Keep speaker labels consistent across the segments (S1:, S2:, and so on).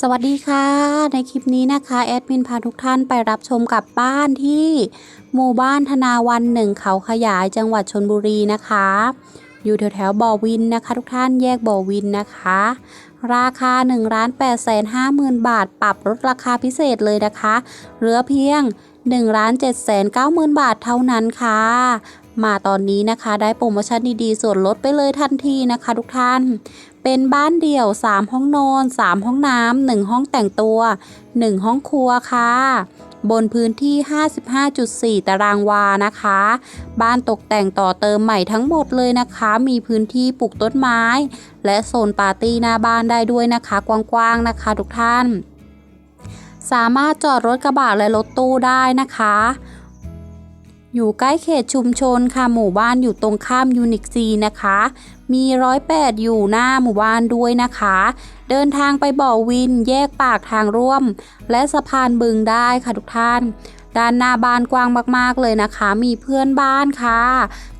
S1: สวัสดีค่ะ ในคลิปนี้นะคะ แอดมินพาทุกท่านไปรับชมกับบ้านที่หมู่บ้านธนาวันหนึ่งเขาขยายจังหวัดชนบุรีนะคะ อยู่แถวแถวบ่อวินนะคะ ทุกท่านแยกบ่อวินนะคะ ราคา1 8 5 0 0 0 0บาท ปรับลดราคาพิเศษเลยนะคะ เหลือเพียง1 7 9 0 0 0 0บาทเท่านั้นค่ะ มาตอนนี้นะคะได้โปรโมชั่นดีๆส่วนลดไปเลยทันทีนะคะ ทุกท่าน เป็นบ้านเดี่ยว 3 ห้องนอน 3 ห้องน้ำ1ห้องแต่งตัว 1 ห้องครัวค่ะ บนพื้นที่ 55.4 ตารางวานะคะ บ้านตกแต่งต่อเติมใหม่ทั้งหมดเลยนะคะ มีพื้นที่ปลูกต้นไม้ และโซนปาร์ตี้หน้าบ้านได้ด้วยนะคะ กว้างๆนะคะ ทุกท่าน สามารถจอดรถกระบะและรถตู้ได้นะคะ อยู่ใกล้เขตชุมชนค่ะหมู่บ้านอยู่ตรงข้ามยูนิคซีนะคะ มีร้อยแปดอยู่หน้าหมู่บ้านด้วยนะคะ เดินทางไปบ่อวินแยกปากทางร่วม และสะพานบึงได้ค่ะทุกท่าน ด้านหน้าบ้านกว้างมากๆเลยนะคะ มีเพื่อนบ้านค่ะ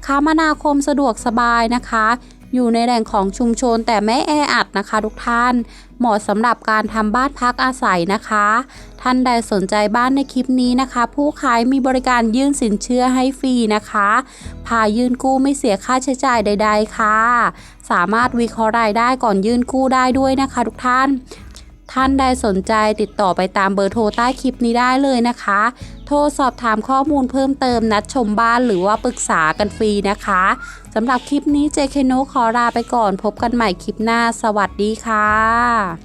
S1: คมนาคมสะดวกสบายนะคะ อยู่ในแหล่งของชุมชนแต่ไม่แออัดนะคะทุกท่าน เหมาะสำหรับการทำบ้านพักอาศัยนะคะ ท่านใดสนใจบ้านในคลิปนี้นะคะ ผู้ขายมีบริการยื่นสินเชื่อให้ฟรีนะคะ พายื่นกู้ไม่เสียค่าใช้จ่ายใด ๆ ค่ะ สามารถวิเคราะห์รายได้ก่อนยื่นกู้ได้ด้วยนะคะ ทุกท่าน ท่านใดสนใจติดต่อไปตามเบอร์โทรใต้คลิปนี้ได้เลยนะคะ โทรสอบถามข้อมูลเพิ่มเติมนัดชมบ้านหรือว่าปรึกษากันฟรีนะคะสำหรับคลิปนี้เจเคโนขอลาไปก่อนพบกันใหม่คลิปหน้า สวัสดีค่ะ